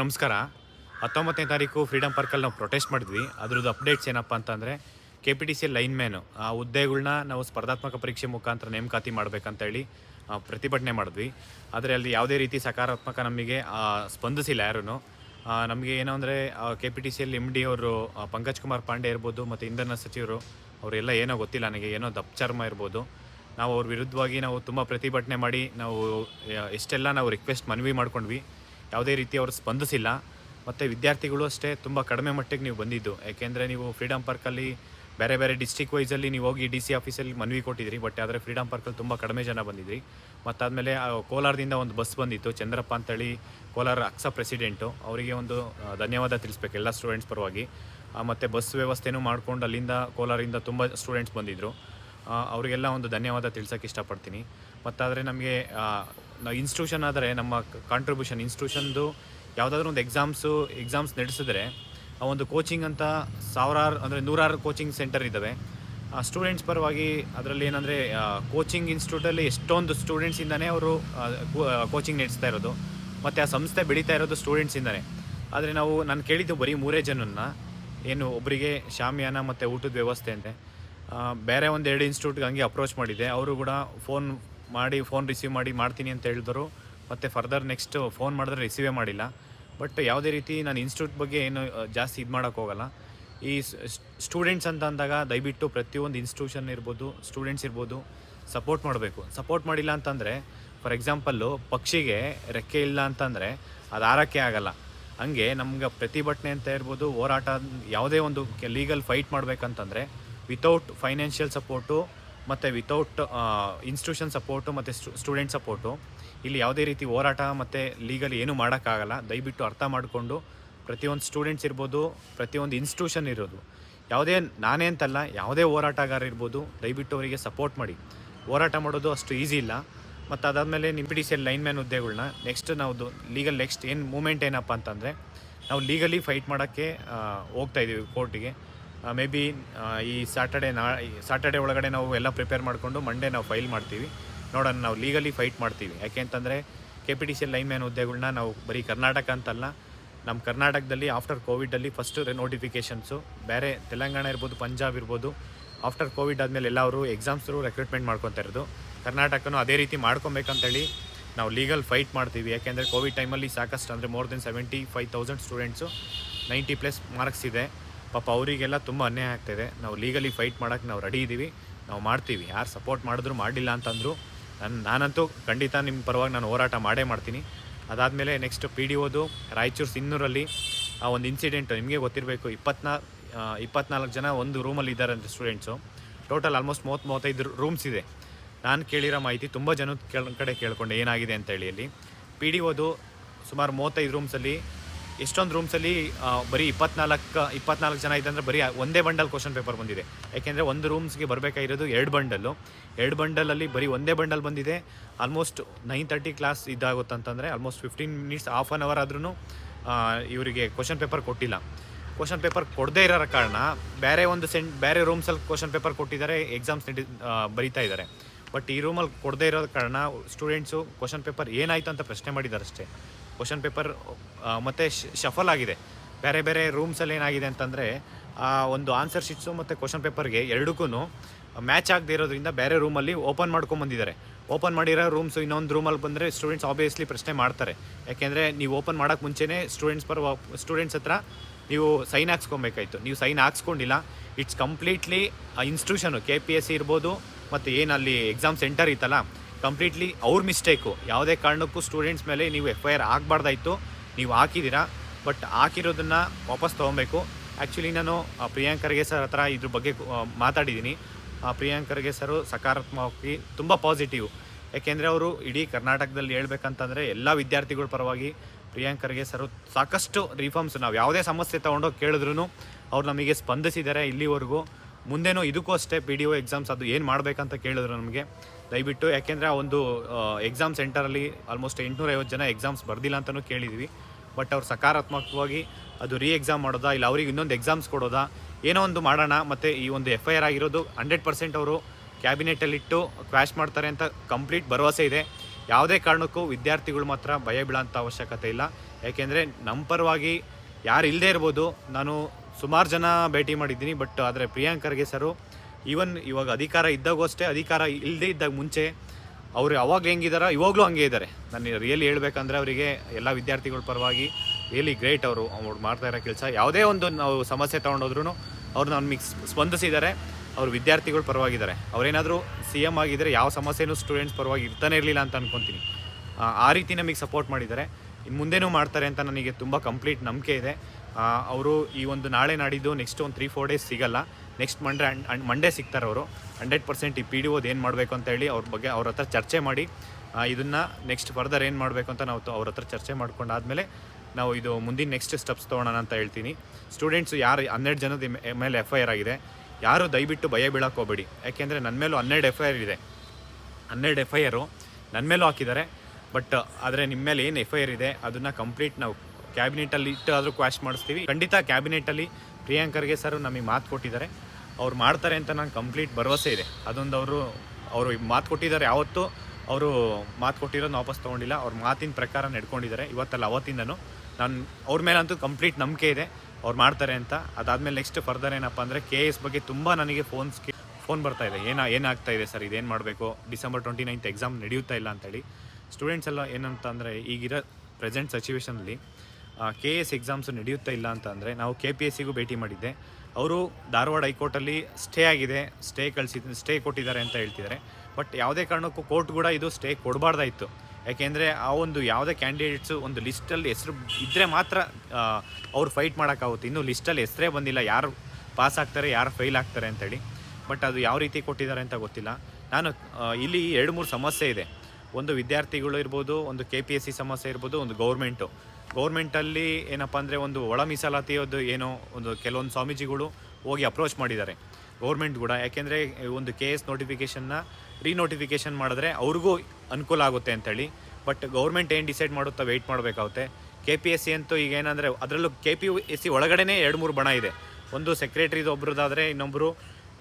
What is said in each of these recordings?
ನಮಸ್ಕಾರ. ಹತ್ತೊಂಬತ್ತನೇ ತಾರೀಕು ಫ್ರೀಡಮ್ ಪಾರ್ಕಲ್ಲಿ ನಾವು ಪ್ರೊಟೆಸ್ಟ್ ಮಾಡಿದ್ವಿ. ಅದ್ರದ್ದು ಅಪ್ಡೇಟ್ಸ್ ಏನಪ್ಪ ಅಂತಂದರೆ K P T C lineman, ಆ ಹುದ್ದೆಗಳ್ನ ನಾವು ಸ್ಪರ್ಧಾತ್ಮಕ ಪರೀಕ್ಷೆ ಮುಖಾಂತರ ನೇಮಕಾತಿ ಮಾಡಬೇಕಂತ ಹೇಳಿ ಪ್ರತಿಭಟನೆ ಮಾಡಿದ್ವಿ. ಆದರೆ ಅಲ್ಲಿ ಯಾವುದೇ ರೀತಿ ಸಕಾರಾತ್ಮಕ ನಮಗೆ ಸ್ಪಂದಿಸಿಲ್ಲ ಯಾರೂ ನಮಗೆ ಏನೋ ಅಂದರೆ ಕೆ ಪಿ ಟಿ ಸಿಯಲ್ಲಿ ಎಂ ಡಿ ಅವರು ಪಂಕಜ್ ಕುಮಾರ್ ಪಾಂಡೆ ಇರ್ಬೋದು, ಮತ್ತು ಇಂಧನ ಸಚಿವರು, ಅವರೆಲ್ಲ ಏನೋ ಗೊತ್ತಿಲ್ಲ ನನಗೆ, ಏನೋ ದಪ್ಚರ್ಮ ಇರ್ಬೋದು. ನಾವು ಅವ್ರ ವಿರುದ್ಧವಾಗಿ ನಾವು ತುಂಬ ಪ್ರತಿಭಟನೆ ಮಾಡಿ, ನಾವು ಎಷ್ಟೆಲ್ಲ ನಾವು ರಿಕ್ವೆಸ್ಟ್ ಮನವಿ ಮಾಡ್ಕೊಂಡ್ವಿ. ಯಾವುದೇ ರೀತಿ ಅವರು ಸ್ಪಂದಿಸಿಲ್ಲ. ಮತ್ತು ವಿದ್ಯಾರ್ಥಿಗಳು ಅಷ್ಟೇ ತುಂಬ ಕಡಿಮೆ ಮಟ್ಟಿಗೆ ನೀವು ಬಂದಿದ್ದು. ಏಕೆಂದರೆ ನೀವು ಫ್ರೀಡಮ್ ಪಾರ್ಕಲ್ಲಿ ಬೇರೆ ಬೇರೆ ಡಿಸ್ಟಿಕ್ ವೈಸಲ್ಲಿ ನೀವು ಹೋಗಿ ಡಿ ಸಿ ಆಫೀಸಲ್ಲಿ ಮನವಿ ಕೊಟ್ಟಿದ್ರಿ. ಬಟ್ ಆದರೆ ಫ್ರೀಡಮ್ ಪಾರ್ಕಲ್ಲಿ ತುಂಬ ಕಡಿಮೆ ಜನ ಬಂದಿದ್ರಿ. ಮತ್ತಾದಮೇಲೆ ಕೋಲಾರದಿಂದ ಒಂದು ಬಸ್ ಬಂದಿತ್ತು. ಚಂದ್ರಪ್ಪ ಅಂತೇಳಿ ಕೋಲಾರ ಅಕ್ಸ ಪ್ರೆಸಿಡೆಂಟು ಅವರಿಗೆ ಒಂದು ಧನ್ಯವಾದ ತಿಳಿಸ್ಬೇಕು ಎಲ್ಲ ಸ್ಟೂಡೆಂಟ್ಸ್ ಪರವಾಗಿ. ಮತ್ತು ಬಸ್ ವ್ಯವಸ್ಥೆನೂ ಮಾಡ್ಕೊಂಡು ಅಲ್ಲಿಂದ ಕೋಲಾರಿಂದ ತುಂಬ ಸ್ಟೂಡೆಂಟ್ಸ್ ಬಂದಿದ್ದರು ಅವರಿಗೆಲ್ಲ ಒಂದು ಧನ್ಯವಾದ ತಿಳ್ಸೋಕ್ಕೆ ಇಷ್ಟಪಡ್ತೀನಿ. ಮತ್ತಾದರೆ ನಮಗೆ ನಾವು ಇನ್ಸ್ಟಿಟ್ಯೂಷನ್ ಆದರೆ ನಮ್ಮ ಕಾಂಟ್ರಿಬ್ಯೂಷನ್ ಇನ್ಸ್ಟಿಟ್ಯೂಷನ್ದು ಯಾವುದಾದ್ರೂ ಒಂದು ಎಕ್ಸಾಮ್ಸು ಎಕ್ಸಾಮ್ಸ್ ನಡೆಸಿದ್ರೆ ಆ ಒಂದು ಕೋಚಿಂಗ್ ಅಂತ ಸಾವಿರಾರು ಅಂದರೆ ನೂರಾರು ಕೋಚಿಂಗ್ ಸೆಂಟರ್ ಇದ್ದಾವೆ. ಸ್ಟೂಡೆಂಟ್ಸ್ ಪರವಾಗಿ ಅದರಲ್ಲಿ ಏನಂದರೆ ಕೋಚಿಂಗ್ ಇನ್ಸ್ಟಿಟ್ಯೂಟಲ್ಲಿ ಎಷ್ಟೊಂದು ಸ್ಟೂಡೆಂಟ್ಸಿಂದನೇ ಅವರು ಕೋಚಿಂಗ್ ನಡೆಸ್ತಾ ಇರೋದು. ಮತ್ತು ಆ ಸಂಸ್ಥೆ ಬೆಳೀತಾ ಇರೋದು ಸ್ಟೂಡೆಂಟ್ಸಿಂದನೇ ಆದರೆ ನಾವು, ನಾನು ಕೇಳಿದ್ದು ಬರೀ ಮೂರೇ ಜನನ್ನ, ಏನು ಒಬ್ಬರಿಗೆ ಶಾಮಿಯಾನ ಮತ್ತು ಊಟದ ವ್ಯವಸ್ಥೆ ಅಂತೆ. ಬೇರೆ ಒಂದು ಎರಡು ಇನ್ಸ್ಟಿಟ್ಯೂಟ್ಗೆ ಹಂಗೆ ಅಪ್ರೋಚ್ ಮಾಡಿದೆ. ಅವರು ಕೂಡ ಫೋನ್ ಮಾಡಿ ಫೋನ್ ರಿಸೀವ್ ಮಾಡಿ, ಮಾಡ್ತೀನಿ ಅಂತ ಹೇಳಿದರು. ಮತ್ತು ಫರ್ದರ್ ನೆಕ್ಸ್ಟ್ ಫೋನ್ ಮಾಡಿದ್ರೆ ರಿಸೀವೇ ಮಾಡಿಲ್ಲ. ಬಟ್ ಯಾವುದೇ ರೀತಿ ನಾನು ಇನ್ಸ್ಟಿಟ್ಯೂಟ್ ಬಗ್ಗೆ ಏನು ಜಾಸ್ತಿ ಇದು ಮಾಡೋಕ್ಕೋಗಲ್ಲ ಈ ಸ್ಟೂಡೆಂಟ್ಸ್ ಅಂತ ಅಂದಾಗ ದಯವಿಟ್ಟು ಪ್ರತಿಯೊಂದು ಇನ್ಸ್ಟಿಟ್ಯೂಷನ್ ಇರ್ಬೋದು ಸ್ಟೂಡೆಂಟ್ಸ್ ಇರ್ಬೋದು ಸಪೋರ್ಟ್ ಮಾಡಬೇಕು. ಸಪೋರ್ಟ್ ಮಾಡಿಲ್ಲ ಅಂತಂದರೆ ಫಾರ್ ಎಕ್ಸಾಂಪಲ್ಲು ಪಕ್ಷಿಗೆ ರೆಕ್ಕೆ ಇಲ್ಲ ಅಂತಂದರೆ ಅದು ಆರಕ್ಕೆ ಆಗಲ್ಲ. ಹಂಗೆ ನಮ್ಗೆ ಪ್ರತಿಭಟನೆ ಅಂತ ಇರ್ಬೋದು, ಹೋರಾಟ, ಯಾವುದೇ ಒಂದು ಲೀಗಲ್ ಫೈಟ್ ಮಾಡಬೇಕಂತಂದರೆ ವಿತೌಟ್ ಫೈನಾನ್ಷಿಯಲ್ ಸಪೋರ್ಟು ಮತ್ತು ವಿತೌಟ್ ಇನ್ಸ್ಟಿಟ್ಯೂಷನ್ ಸಪೋರ್ಟು ಮತ್ತು ಸ್ಟೂಡೆಂಟ್ ಸಪೋರ್ಟು ಇಲ್ಲಿ ಯಾವುದೇ ರೀತಿ ಹೋರಾಟ ಮತ್ತು ಲೀಗಲ್ ಏನೂ ಮಾಡೋಕ್ಕಾಗಲ್ಲ. ದಯವಿಟ್ಟು ಅರ್ಥ ಮಾಡಿಕೊಂಡು ಪ್ರತಿಯೊಂದು ಸ್ಟೂಡೆಂಟ್ಸ್ ಇರ್ಬೋದು ಪ್ರತಿಯೊಂದು ಇನ್ಸ್ಟಿಟ್ಯೂಷನ್ ಇರೋದು. ಯಾವುದೇ ನಾನೇ ಅಂತಲ್ಲ ಯಾವುದೇ ಹೋರಾಟಗಾರ ಇರ್ಬೋದು ದಯವಿಟ್ಟು ಅವರಿಗೆ ಸಪೋರ್ಟ್ ಮಾಡಿ. ಹೋರಾಟ ಮಾಡೋದು ಅಷ್ಟು ಈಸಿ ಇಲ್ಲ. ಮತ್ತು ಅದಾದಮೇಲೆ ನಿಮ್ಮ P D C L lineman ಹುದ್ದೆಗಳನ್ನ next ನಾವು ಲೀಗಲ್ ನೆಕ್ಸ್ಟ್ ಏನು ಮೂಮೆಂಟ್ ಏನಪ್ಪ ಅಂತಂದರೆ ನಾವು ಲೀಗಲಿ ಫೈಟ್ ಮಾಡೋಕ್ಕೆ ಆ, ಹೋಗ್ತಾ ಇದ್ದೀವಿ ಕೋರ್ಟಿಗೆ ಮೇ ಬಿ ಈ ಸ್ಯಾಟರ್ಡೆ ನಾ ಸ್ಯಾಟರ್ಡೆ ಒಳಗಡೆ ನಾವು ಎಲ್ಲ ಪ್ರಿಪೇರ್ ಮಾಡಿಕೊಂಡು ಮಂಡೇ ನಾವು ಫೈಲ್ ಮಾಡ್ತೀವಿ. ನೋಡೋಣ, ನಾವು ಲೀಗಲಿ ಫೈಟ್ ಮಾಡ್ತೀವಿ. ಯಾಕೆ ಅಂತಂದರೆ K P T C lineman ಹುದ್ದೆಗಳನ್ನ ನಾವು ಬರೀ ಕರ್ನಾಟಕ ಅಂತಲ್ಲ. ನಮ್ಮ ಕರ್ನಾಟಕದಲ್ಲಿ ಆಫ್ಟರ್ ಕೋವಿಡಲ್ಲಿ ಫಸ್ಟ್ ನೋಟಿಫಿಕೇಷನ್ಸು ಬೇರೆ ತೆಲಂಗಾಣ ಇರ್ಬೋದು, ಪಂಜಾಬ್ ಇರ್ಬೋದು ಆಫ್ಟರ್ ಕೋವಿಡ್ ಆದಮೇಲೆ ಎಲ್ಲ ಅವರು ಎಕ್ಸಾಮ್ಸ್ ರೆಕ್ರೂಟ್ಮೆಂಟ್ ಮಾಡ್ಕೊತಾ ಇರೋದು. ಕರ್ನಾಟಕನೂ ಅದೇ ರೀತಿ ಮಾಡ್ಕೊಬೇಕಂತೇಳಿ ನಾವು ಲೀಗಲ್ ಫೈಟ್ ಮಾಡ್ತೀವಿ. ಯಾಕೆಂದರೆ ಕೋವಿಡ್ ಟೈಮಲ್ಲಿ ಸಾಕಷ್ಟು, ಅಂದರೆ more than seventy five thousand students ninety plus marks ಇದೆ. ಪಾಪ ಅವರಿಗೆಲ್ಲ ತುಂಬ ಅನ್ಯಾಯ ಆಗ್ತಾಯಿದೆ ನಾವು ಲೀಗಲಿ ಫೈಟ್ ಮಾಡೋಕ್ಕೆ ನಾವು ರೆಡಿ ಇದ್ದೀವಿ ನಾವು ಮಾಡ್ತೀವಿ. ಯಾರು ಸಪೋರ್ಟ್ ಮಾಡಿದ್ರು ಮಾಡಿಲ್ಲ ಅಂತಂದರು, ನಾನು, ನಾನಂತೂ ಖಂಡಿತ ನಿಮ್ಮ ಪರವಾಗಿ ನಾನು ಹೋರಾಟ ಮಾಡೇ ಮಾಡ್ತೀನಿ. ಅದಾದಮೇಲೆ ನೆಕ್ಸ್ಟ್ ಪಿ ಡಿ ಓದು ರಾಯಚೂರು ಸಿನ್ನೂರಲ್ಲಿ ಆ ಒಂದು ಇನ್ಸಿಡೆಂಟು ನಿಮಗೆ ಗೊತ್ತಿರಬೇಕು. ಇಪ್ಪತ್ನಾ ಇಪ್ಪತ್ನಾಲ್ಕು ಜನ ಒಂದು ರೂಮಲ್ಲಿ ಇದ್ದಾರೆ ಅಂತ ಸ್ಟೂಡೆಂಟ್ಸು ಟೋಟಲ್ ಆಲ್ಮೋಸ್ಟ್ ಮೂವತ್ತು, ಮೂವತ್ತೈದು ರೂಮ್ಸ್ ಇದೆ. ನಾನು ಕೇಳಿರೋ ಮಾಹಿತಿ ತುಂಬ ಜನ ಕಡೆ ಕೇಳ್ಕೊಂಡೆ ಏನಾಗಿದೆ ಅಂತೇಳಿ ಅಲ್ಲಿ. ಪಿ ಡಿ ಓದು ಸುಮಾರು ಮೂವತ್ತೈದು ರೂಮ್ಸಲ್ಲಿ ಎಷ್ಟೊಂದು ರೂಮ್ಸಲ್ಲಿ ಬರೀ ಇಪ್ಪತ್ನಾಲ್ಕು ಇಪ್ಪತ್ನಾಲ್ಕು ಜನ ಇದ್ದಂದ್ರೆ ಬರೀ ಒಂದೇ ಬಂಡಲ್ ಕ್ವಶನ್ ಪೇಪರ್ ಬಂದಿದೆ. ಯಾಕೆಂದರೆ ಒಂದು ರೂಮ್ಸ್ಗೆ ಬರಬೇಕಾಗಿರೋದು ಎರಡು ಬಂಡಲ್ಲು ಎರಡು ಬಂಡಲಲ್ಲಿ ಬರೀ ಒಂದೇ ಬಂಡಲ್ ಬಂದಿದೆ. Almost nine thirty class ಇದಾಗುತ್ತಂತಂದರೆ almost fifteen minutes half an hour ಆದ್ರೂ ಇವರಿಗೆ ಕ್ವಶನ್ ಪೇಪರ್ ಕೊಟ್ಟಿಲ್ಲ. ಕ್ವಶನ್ ಪೇಪರ್ ಕೊಡದೇ ಇರೋ ಕಾರಣ, ಬೇರೆ ಒಂದು ಸೆಂಟ್ ಬೇರೆ ರೂಮ್ಸಲ್ಲಿ ಕ್ವಶನ್ ಪೇಪರ್ ಕೊಟ್ಟಿದ್ದಾರೆ ಎಕ್ಸಾಮ್ಸ್ ನಡಿ ಬರೀತಾ ಇದ್ದಾರೆ. ಬಟ್ ಈ ರೂಮಲ್ಲಿ ಕೊಡದೇ ಇರೋ ಕಾರಣ ಸ್ಟೂಡೆಂಟ್ಸು ಕ್ವಶನ್ ಪೇಪರ್ ಏನಾಯಿತು ಅಂತ ಪ್ರಶ್ನೆ ಮಾಡಿದ್ದಾರೆ ಅಷ್ಟೇ. ಕ್ವಶನ್ ಪೇಪರ್ ಮತ್ತು ಶಫಲ್ ಆಗಿದೆ. ಬೇರೆ ಬೇರೆ ರೂಮ್ಸಲ್ಲಿ ಏನಾಗಿದೆ ಅಂತಂದರೆ ಒಂದು ಆನ್ಸರ್ ಶೀಟ್ಸು ಮತ್ತು ಕ್ವಶನ್ ಪೇಪರ್ಗೆ ಎರಡಕ್ಕೂ ಮ್ಯಾಚ್ ಆಗದೆ ಇರೋದ್ರಿಂದ ಬೇರೆ ರೂಮಲ್ಲಿ ಓಪನ್ ಮಾಡ್ಕೊಂಬಂದಿದ್ದಾರೆ ಓಪನ್ ಮಾಡಿರೋ ರೂಮ್ಸ್ ಇನ್ನೊಂದು ರೂಮಲ್ಲಿ ಬಂದರೆ ಸ್ಟೂಡೆಂಟ್ಸ್ ಆಬ್ವಿಯಸ್ಲಿ ಪ್ರಶ್ನೆ ಮಾಡ್ತಾರೆ. ಯಾಕೆಂದರೆ ನೀವು ಓಪನ್ ಮಾಡೋಕ್ಕೆ ಮುಂಚೆನೇ ಸ್ಟೂಡೆಂಟ್ಸ್ ಪರ ಸ್ಟೂಡೆಂಟ್ಸ್ ಹತ್ರ ನೀವು ಸೈನ್ ಹಾಕ್ಸ್ಕೊಬೇಕಾಯ್ತು. ನೀವು sign ಹಾಕ್ಸ್ಕೊಂಡಿಲ್ಲ. It's completely institution K P S C ಇರ್ಬೋದು ಮತ್ತು ಏನು ಅಲ್ಲಿ ಎಕ್ಸಾಮ್ ಸೆಂಟರ್ ಇತ್ತಲ್ಲ ಕಂಪ್ಲೀಟ್ಲಿ ಅವ್ರ ಮಿಸ್ಟೇಕು ಯಾವುದೇ ಕಾರಣಕ್ಕೂ ಸ್ಟೂಡೆಂಟ್ಸ್ ಮೇಲೆ ನೀವು ಎಫ್ ಐ ಆರ್ ಆಗಬಾರ್ದಾಯ್ತು. ನೀವು ಹಾಕಿದ್ದೀರಾ ಬಟ್ ಹಾಕಿರೋದನ್ನು ವಾಪಸ್ ತೊಗೊಬೇಕು. ಆ್ಯಕ್ಚುಲಿ ನಾನು ಪ್ರಿಯಾಂಕರ್ಗೆ ಸರ್ ಹತ್ರ ಇದ್ರ ಬಗ್ಗೆ ಮಾತಾಡಿದ್ದೀನಿ ಪ್ರಿಯಾಂಕರ್ಗೆ ಸರು ಸಕಾರಾತ್ಮಕವಾಗಿ ತುಂಬ ಪಾಸಿಟಿವ್ ಯಾಕೆಂದರೆ ಅವರು ಇಡೀ ಕರ್ನಾಟಕದಲ್ಲಿ ಹೇಳ್ಬೇಕಂತಂದರೆ ಎಲ್ಲ ವಿದ್ಯಾರ್ಥಿಗಳ ಪರವಾಗಿ ಪ್ರಿಯಾಂಕರ್ಗೆ ಸರು ಸಾಕಷ್ಟು ರಿಫಾರ್ಮ್ಸ್ ನಾವು ಯಾವುದೇ ಸಮಸ್ಯೆ ತೊಗೊಂಡೋಗಿ ಕೇಳಿದ್ರು ಅವ್ರು ನಮಗೆ ಸ್ಪಂದಿಸಿದ್ದಾರೆ ಇಲ್ಲಿವರೆಗೂ. ಮುಂದೇನೂ ಇದಕ್ಕೂ ಅಷ್ಟೇ ಪಿ ಡಿ ಒ ಎಕ್ಸಾಮ್ಸ್ ಅದು ಏನು ಮಾಡಬೇಕಂತ ಕೇಳಿದ್ರು ನಮಗೆ. ದಯವಿಟ್ಟು ಯಾಕೆಂದರೆ ಆ ಒಂದು ಎಕ್ಸಾಮ್ ಸೆಂಟರಲ್ಲಿ ಆಲ್ಮೋಸ್ಟ್ ಎಂಟುನೂರೈವತ್ತು ಜನ ಎಕ್ಸಾಮ್ಸ್ ಬರ್ದಿಲ್ಲ ಅಂತಲೂ ಕೇಳಿದ್ವಿ. ಬಟ್ ಅವ್ರು ಸಕಾರಾತ್ಮಕವಾಗಿ ಅದು ರೀ ಎಕ್ಸಾಮ್ ಮಾಡೋದಾ, ಇಲ್ಲ ಅವ್ರಿಗೆ ಇನ್ನೊಂದು ಎಕ್ಸಾಮ್ಸ್ ಕೊಡೋದಾ, ಏನೋ ಒಂದು ಮಾಡೋಣ. ಮತ್ತು ಈ ಒಂದು ಎಫ್ ಐ ಆರ್ ಆಗಿರೋದು ಹಂಡ್ರೆಡ್ ಪರ್ಸೆಂಟ್ ಅವರು ಕ್ಯಾಬಿನೆಟಲ್ಲಿಟ್ಟು ಕ್ವಾಶ್ ಮಾಡ್ತಾರೆ ಅಂತ ಕಂಪ್ಲೀಟ್ ಭರವಸೆ ಇದೆ. ಯಾವುದೇ ಕಾರಣಕ್ಕೂ ವಿದ್ಯಾರ್ಥಿಗಳು ಮಾತ್ರ ಭಯ ಬೀಳೋಂಥ ಅವಶ್ಯಕತೆ ಇಲ್ಲ. ಯಾಕೆಂದರೆ ನಮ್ಮ ಪರವಾಗಿ ಯಾರು ಇಲ್ಲದೇ ಇರ್ಬೋದು, ನಾನು ಸುಮಾರು ಜನ ಭೇಟಿ ಮಾಡಿದ್ದೀನಿ ಬಟ್ ಆದರೆ ಪ್ರಿಯಾಂಕ್ ಖರ್ಗೆ ಸರು ಈವನ್ ಇವಾಗ ಅಧಿಕಾರ ಇದ್ದಾಗೂ ಅಷ್ಟೇ ಅಧಿಕಾರ ಇಲ್ಲದೇ ಇದ್ದಾಗ ಮುಂಚೆ ಅವರು ಅವಾಗ ಹೆಂಗಿದ್ದಾರೆ ಇವಾಗಲೂ ಹಂಗೆ ಇದ್ದಾರೆ ನಾನು ರಿಯಲಿ ಹೇಳ್ಬೇಕಂದ್ರೆ ಅವರಿಗೆ ಎಲ್ಲ ವಿದ್ಯಾರ್ಥಿಗಳ ಪರವಾಗಿ ರಿಯಲಿ ಗ್ರೇಟ್ ಅವರು ಅವ್ರು ಮಾಡ್ತಾ ಇರೋ ಕೆಲಸ. ಯಾವುದೇ ಒಂದು ನಾವು ಸಮಸ್ಯೆ ತೊಗೊಂಡೋದ್ರೂ ಅವ್ರು ಮಿಕ್ಸ್ ಸ್ಪಂದಿಸಿದ್ದಾರೆ ಅವ್ರು ವಿದ್ಯಾರ್ಥಿಗಳ ಪರವಾಗಿದ್ದಾರೆ ಅವರೇನಾದರೂ ಸಿ ಎಂ ಆಗಿದ್ದರೆ ಯಾವ ಸಮಸ್ಯೆನೂ ಸ್ಟೂಡೆಂಟ್ಸ್ ಪರವಾಗಿ ಇರ್ತಾನೆ ಇರಲಿಲ್ಲ ಅಂತ ಅನ್ಕೊತೀನಿ. ಆ, ಆ ರೀತಿ ನಮಗೆ ಸಪೋರ್ಟ್ ಮಾಡಿದ್ದಾರೆ. ಇನ್ನು ಮುಂದೆನೂ ಮಾಡ್ತಾರೆ ಅಂತ ನನಗೆ ತುಂಬ ಕಂಪ್ಲೀಟ್ ನಂಬಿಕೆ ಇದೆ. ಅವರು ಈ ಒಂದು ನಾಳೆ ನಾಡಿದ್ದು ನೆಕ್ಸ್ಟ್ ಒಂದು ತ್ರೀ ಫೋರ್ ಡೇಸ್ ಸಿಗಲ್ಲ. ನೆಕ್ಸ್ಟ್ ಮಂಡೇ ಅಂಡ್ ಮಂಡೇ ಸಿಗ್ತಾರೆ ಅವರು. ಹಂಡ್ರೆಡ್ ಪರ್ಸೆಂಟ್ ಈ ಪಿ ಡಿ ಓದು ಏನು ಮಾಡಬೇಕು ಅಂತ ಹೇಳಿ ಅವ್ರ ಬಗ್ಗೆ ಅವ್ರ ಹತ್ರ ಚರ್ಚೆ ಮಾಡಿ. ಇದನ್ನು ನೆಕ್ಸ್ಟ್ ಫರ್ದರ್ ಏನು ಮಾಡಬೇಕು ಅಂತ ನಾವು ಅವ್ರ ಹತ್ರ ಚರ್ಚೆ ಮಾಡ್ಕೊಂಡಾದಮೇಲೆ ನಾವು ಇದು ಮುಂದಿನ ನೆಕ್ಸ್ಟ್ ಸ್ಟೆಪ್ಸ್ ತೊಗೊಳೋಣ ಅಂತ ಹೇಳ್ತೀನಿ. ಸ್ಟೂಡೆಂಟ್ಸು ಯಾರು ಹನ್ನೆರಡು ಜನದ ಮೇಲೆ ಎಫ್ ಐ ಆರ್ ಆಗಿದೆ. ಯಾರು ದಯವಿಟ್ಟು ಭಯ ಬೀಳಕ್ಕೆ ಹೋಗಬೇಡಿ. ಯಾಕೆಂದರೆ ನನ್ನ ಮೇಲೂ ಹನ್ನೆರಡು ಎಫ್ ಐ ಆರ್ ಇದೆ. ಹನ್ನೆರಡು ಎಫ್ ಐ ಆರು ನನ್ನ ಮೇಲೂ ಹಾಕಿದ್ದಾರೆ. ಬಟ್, ಆದರೆ ನಿಮ್ಮ ಮೇಲೆ ಏನು ಎಫ್ ಐ ಆರ್ ಇದೆ, ಅದನ್ನು ಕಂಪ್ಲೀಟ್ ನಾವು ಕ್ಯಾಬಿನೆಟಲ್ಲಿ ಇಟ್ಟು ಆದರೂ ಕ್ವಾಶ್ ಮಾಡಿಸ್ತೀವಿ. ಖಂಡಿತ ಕ್ಯಾಬಿನೆಟಲ್ಲಿ ಪ್ರಿಯಾಂಕರ್ಗೆ ಸರ್ ನಮಗೆ ಮಾತು ಕೊಟ್ಟಿದ್ದಾರೆ. ಅವ್ರು ಮಾಡ್ತಾರೆ ಅಂತ ನಾನು ಕಂಪ್ಲೀಟ್ ಭರವಸೆ ಇದೆ. ಅದೊಂದು ಅವರು ಅವರು ಮಾತು ಕೊಟ್ಟಿದ್ದಾರೆ. ಯಾವತ್ತೂ ಅವರು ಮಾತು ಕೊಟ್ಟಿರೋದು ವಾಪಸ್ ತೊಗೊಂಡಿಲ್ಲ. ಅವ್ರ ಮಾತಿನ ಪ್ರಕಾರ ನಡ್ಕೊಂಡಿದ್ದಾರೆ. ಇವತ್ತಲ್ಲ, ಅವತ್ತಿಂದನೂ ನಾನು, ಅವ್ರ ಮೇಲಂತೂ ಕಂಪ್ಲೀಟ್ ನಂಬಿಕೆ ಇದೆ. ಅವ್ರು ಮಾಡ್ತಾರೆ ಅಂತ. ಅದಾದಮೇಲೆ ನೆಕ್ಸ್ಟ್ ಫರ್ದರ್ ಏನಪ್ಪ ಅಂದರೆ ಕೆ ಎಸ್ ಬಗ್ಗೆ ತುಂಬ ನನಗೆ ಫೋನ್ಸ್ಗೆ ಫೋನ್ ಬರ್ತಾ ಇದೆ. ಏನ, ಏನಾಗ್ತಾ ಇದೆ ಸರ್? ಇದೇನು ಮಾಡಬೇಕು? ಡಿಸೆಂಬರ್ ಟ್ವೆಂಟಿ ನೈನ್ತ್ ಎಕ್ಸಾಮ್ ನಡೆಯುತ್ತಾ ಇಲ್ಲ ಅಂತೇಳಿ ಸ್ಟೂಡೆಂಟ್ಸ್ ಎಲ್ಲ ಏನಂತ ಅಂದರೆ ಈಗಿರೋ ಪ್ರೆಸೆಂಟ್ ಸಿಚುವೇಷನಲ್ಲಿ ಕೆ ಎ ಎಸ್ ಎಕ್ಸಾಮ್ಸ್ ನಡೆಯುತ್ತಾ ಇಲ್ಲ ಅಂತ ಅಂದರೆ ನಾವು ಕೆ ಪಿ ಎಸ್ ಸಿಗೂ ಭೇಟಿ ಮಾಡಿದ್ದೆ. ಅವರು ಧಾರವಾಡ ಹೈಕೋರ್ಟಲ್ಲಿ ಸ್ಟೇ ಆಗಿದೆ ಸ್ಟೇ ಕಳಿಸಿ ಸ್ಟೇ ಕೊಟ್ಟಿದ್ದಾರೆ ಅಂತ ಹೇಳ್ತಿದ್ದಾರೆ. ಬಟ್ ಯಾವುದೇ ಕಾರಣಕ್ಕೂ ಕೋರ್ಟ್ ಕೂಡ ಇದು ಸ್ಟೇ ಕೊಡಬಾರ್ದಾಯಿತ್ತು ಯಾಕೆಂದರೆ ಆ ಒಂದು ಯಾವುದೇ ಕ್ಯಾಂಡಿಡೇಟ್ಸು ಒಂದು ಲಿಸ್ಟಲ್ಲಿ ಹೆಸರು ಇದ್ದರೆ ಮಾತ್ರ ಅವ್ರು ಫೈಟ್ ಮಾಡೋಕ್ಕಾಗುತ್ತೆ. ಇನ್ನು ಲಿಸ್ಟಲ್ಲಿ ಹೆಸರೇ ಬಂದಿಲ್ಲ. ಯಾರು ಪಾಸ್ ಆಗ್ತಾರೆ, ಯಾರು ಫೈಲ್ ಆಗ್ತಾರೆ ಅಂತೇಳಿ. ಬಟ್ ಅದು ಯಾವ ರೀತಿ ಕೊಟ್ಟಿದ್ದಾರೆ ಅಂತ ಗೊತ್ತಿಲ್ಲ. ನಾನು ಇಲ್ಲಿ ಎರಡು ಮೂರು ಸಮಸ್ಯೆ ಇದೆ. ಒಂದು ವಿದ್ಯಾರ್ಥಿಗಳು ಇರ್ಬೋದು, ಒಂದು ಕೆ ಪಿ ಎಸ್ ಸಿ ಸಮಸ್ಯೆ ಇರ್ಬೋದು, ಒಂದು ಗೌರ್ಮೆಂಟು ಗೌರ್ಮೆಂಟಲ್ಲಿ ಏನಪ್ಪ ಅಂದರೆ ಒಂದು ಒಳ ಮೀಸಲಾತಿಯದ್ದು ಏನೋ, ಒಂದು ಕೆಲವೊಂದು ಸ್ವಾಮೀಜಿಗಳು ಹೋಗಿ ಅಪ್ರೋಚ್ ಮಾಡಿದ್ದಾರೆ. ಗೌರ್ಮೆಂಟ್ ಕೂಡ. ಯಾಕೆಂದರೆ ಒಂದು ಕೆ ಎಸ್ ನೋಟಿಫಿಕೇಷನ್ನ ರೀನೋಟಿಫಿಕೇಷನ್ ಮಾಡಿದ್ರೆ ಅವ್ರಿಗೂ ಅನುಕೂಲ ಆಗುತ್ತೆ ಅಂತೇಳಿ. ಬಟ್ ಗೌರ್ಮೆಂಟ್ ಏನು ಡಿಸೈಡ್ ಮಾಡುತ್ತಾ ವೆಯ್ಟ್ ಮಾಡಬೇಕಾಗುತ್ತೆ. ಕೆ ಪಿ ಎಸ್ ಸಿ ಅಂತೂ ಈಗ ಏನಂದರೆ ಅದರಲ್ಲೂ ಕೆ ಪಿ ಎಸ್ ಸಿ ಒಳಗಡೆನೇ ಎರಡು ಮೂರು ಬಣ ಇದೆ. ಒಂದು ಸೆಕ್ರೆಟ್ರಿದು ಒಬ್ರದ್ದಾದರೆ ಇನ್ನೊಬ್ಬರು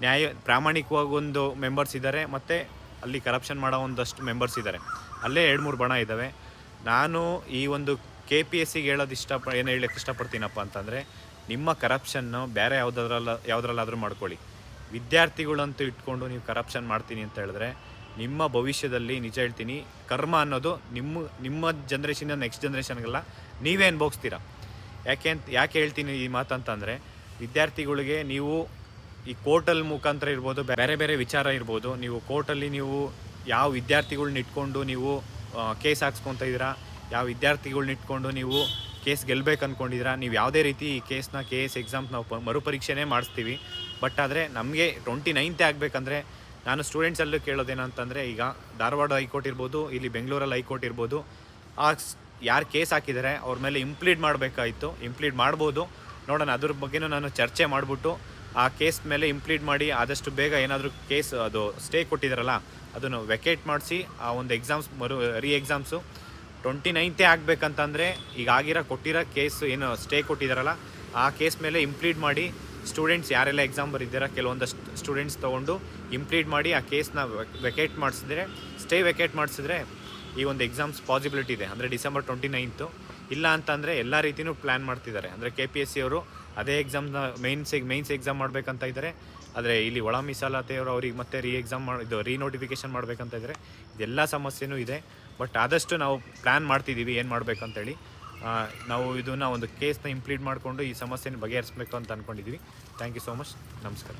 ನ್ಯಾಯ, ಪ್ರಾಮಾಣಿಕವಾಗಿ ಒಂದು ಮೆಂಬರ್ಸ್ ಇದ್ದಾರೆ ಮತ್ತು ಅಲ್ಲಿ ಕರಪ್ಷನ್ ಮಾಡೋ ಒಂದಷ್ಟು ಮೆಂಬರ್ಸ್ ಇದ್ದಾರೆ. ಅಲ್ಲೇ ಎರಡು ಮೂರು ಬಣ ಇದ್ದಾವೆ. ನಾನು ಈ ಒಂದು ಕೆ ಪಿ ಎಸ್ ಸಿಗೆ ಹೇಳೋದು ಇಷ್ಟ, ಏನು ಹೇಳಕ್ಕೆ ಇಷ್ಟಪಡ್ತೀನಪ್ಪ ಅಂತಂದರೆ, ನಿಮ್ಮ ಕರಪ್ಷನ್ನು ಬೇರೆ ಯಾವುದ್ರಲ್ಲ, ಯಾವುದ್ರಲ್ಲಾದರೂ ಮಾಡ್ಕೊಳ್ಳಿ. ವಿದ್ಯಾರ್ಥಿಗಳಂತೂ ಇಟ್ಕೊಂಡು ನೀವು ಕರಪ್ಷನ್ ಮಾಡ್ತೀನಿ ಅಂತ ಹೇಳಿದ್ರೆ, ನಿಮ್ಮ ಭವಿಷ್ಯದಲ್ಲಿ, ನಿಜ ಹೇಳ್ತೀನಿ, ಕರ್ಮ ಅನ್ನೋದು ನಿಮ್ಮ ನಿಮ್ಮ ಜನ್ರೇಷನ್ ನೆಕ್ಸ್ಟ್ ಜನ್ರೇಷನ್ಗೆಲ್ಲ ನೀವೇ ಅನುಭವಿಸ್ತೀರ? ಯಾಕೆ ಅಂತ, ಯಾಕೆ ಹೇಳ್ತೀನಿ ಈ ಮಾತಂತಂದರೆ, ವಿದ್ಯಾರ್ಥಿಗಳಿಗೆ ನೀವು ಈ ಕೋರ್ಟಲ್ ಮುಖಾಂತರ ಇರ್ಬೋದು, ಬೇರೆ ಬೇರೆ ವಿಚಾರ ಇರ್ಬೋದು, ನೀವು ಕೋರ್ಟಲ್ಲಿ ನೀವು ಯಾವ ವಿದ್ಯಾರ್ಥಿಗಳನ್ನ ಇಟ್ಕೊಂಡು ನೀವು ಕೇಸ್ ಹಾಕ್ಸ್ಕೊತ ಇದ್ದೀರಾ ಯಾವ ವಿದ್ಯಾರ್ಥಿಗಳ್ನ ಇಟ್ಕೊಂಡು ನೀವು ಕೇಸ್ ಗೆಲ್ಲಬೇಕು ಅಂದ್ಕೊಂಡಿದ್ರೆ ನೀವು ಯಾವುದೇ ರೀತಿ ಈ ಕೇಸ್ನ ಕೆ ಎಸ್ ಎಕ್ಸಾಮ್ಸ್ ನಾವು ಮರುಪರೀಕ್ಷೆನೇ ಮಾಡಿಸ್ತೀವಿ. ಬಟ್ ಆದರೆ ನಮಗೆ ಟ್ವೆಂಟಿ ನೈನ್ತೇ ಆಗಬೇಕಂದ್ರೆ ನಾನು ಸ್ಟೂಡೆಂಟ್ಸಲ್ಲೂ ಕೇಳೋದೇನಂತಂದರೆ ಈಗ ಧಾರವಾಡ ಹೈಕೋರ್ಟ್ ಇರ್ಬೋದು, ಇಲ್ಲಿ ಬೆಂಗಳೂರಲ್ಲಿ ಹೈಕೋರ್ಟ್ ಇರ್ಬೋದು, ಆ ಯಾರು ಕೇಸ್ ಹಾಕಿದ್ದಾರೆ ಅವ್ರ ಮೇಲೆ ಇಂಪ್ಲೀಡ್ ಮಾಡಬೇಕಾಯಿತು, ಇಂಪ್ಲೀಡ್ ಮಾಡ್ಬೋದು. ನೋಡೋಣ, ಅದ್ರ ಬಗ್ಗೆನೂ ನಾನು ಚರ್ಚೆ ಮಾಡಿಬಿಟ್ಟು ಆ ಕೇಸ್ ಮೇಲೆ ಇಂಪ್ಲೀಡ್ ಮಾಡಿ ಆದಷ್ಟು ಬೇಗ ಏನಾದರೂ ಕೇಸ್ ಅದು ಸ್ಟೇ ಕೊಟ್ಟಿದ್ದಾರಲ್ಲ ಅದನ್ನು ವೆಕೇಟ್ ಮಾಡಿಸಿ ಆ ಒಂದು ಎಕ್ಸಾಮ್ಸ್ ಮರು, ರೀ ಎಕ್ಸಾಮ್ಸು ಟ್ವೆಂಟಿ ನೈನ್ತೇ ಆಗಬೇಕಂತಂದರೆ ಈಗ ಆಗಿರೋ ಕೊಟ್ಟಿರೋ ಕೇಸ್ ಏನು ಸ್ಟೇ ಕೊಟ್ಟಿದ್ದಾರಲ್ಲ ಆ ಕೇಸ್ ಮೇಲೆ ಇಂಪ್ಲೀಟ್ ಮಾಡಿ ಸ್ಟೂಡೆಂಟ್ಸ್ ಯಾರೆಲ್ಲ ಎಕ್ಸಾಮ್ ಬರಿದ್ದೀರಾ ಕೆಲವೊಂದಷ್ಟು ಸ್ಟೂಡೆಂಟ್ಸ್ ತೊಗೊಂಡು ಇಂಪ್ಲೀಟ್ ಮಾಡಿ ಆ ಕೇಸ್ನ ವೆಕೇಟ್ ಮಾಡಿಸಿದ್ರೆ, ಸ್ಟೇ ವೆಕೇಟ್ ಮಾಡಿಸಿದ್ರೆ ಈ ಒಂದು ಎಕ್ಸಾಮ್ಸ್ ಪಾಸಿಬಿಲಿಟಿ ಇದೆ. ಅಂದರೆ ಡಿಸೆಂಬರ್ ಟ್ವೆಂಟಿ ನೈನ್ತು. ಇಲ್ಲ ಅಂತಂದರೆ ಎಲ್ಲ ರೀತಿಯೂ ಪ್ಲ್ಯಾನ್ ಮಾಡ್ತಿದ್ದಾರೆ. ಅಂದರೆ ಕೆ ಪಿ ಎಸ್ ಸಿ ಅವರು ಅದೇ ಎಕ್ಸಾಮ್ನ ಮೈನ್ಸ್ ಮೈನ್ಸ್ ಎಕ್ಸಾಮ್ ಮಾಡಬೇಕಂತ ಇದ್ದಾರೆ. ಆದರೆ ಇಲ್ಲಿ ಒಳ ಮೀಸಲಾತೆಯವರು ಅವ್ರಿಗೆ ಮತ್ತೆ ರೀ ಎಕ್ಸಾಮ್ ಮಾಡಿ, ಇದು ರೀನೋಟಿಫಿಕೇಷನ್ ಮಾಡಬೇಕಂತ ಇದ್ದಾರೆ. ಇದೆಲ್ಲ ಸಮಸ್ಯೆನೂ ಇದೆ. ಬಟ್ ಆದಷ್ಟು ನಾವು ಪ್ಲ್ಯಾನ್ ಮಾಡ್ತಿದ್ದೀವಿ ಏನು ಮಾಡಬೇಕಂತೇಳಿ. ನಾವು ಇದನ್ನು ಒಂದು ಕೇಸ್ನ ಇಂಪ್ಲೀಟ್ ಮಾಡಿಕೊಂಡು ಈ ಸಮಸ್ಯೆನ ಬಗೆಹರಿಸ್ಬೇಕು ಅಂತ ಅಂದ್ಕೊಂಡಿದ್ದೀವಿ ಥ್ಯಾಂಕ್ ಯು ಸೋ ಮಚ್ ನಮಸ್ಕಾರ.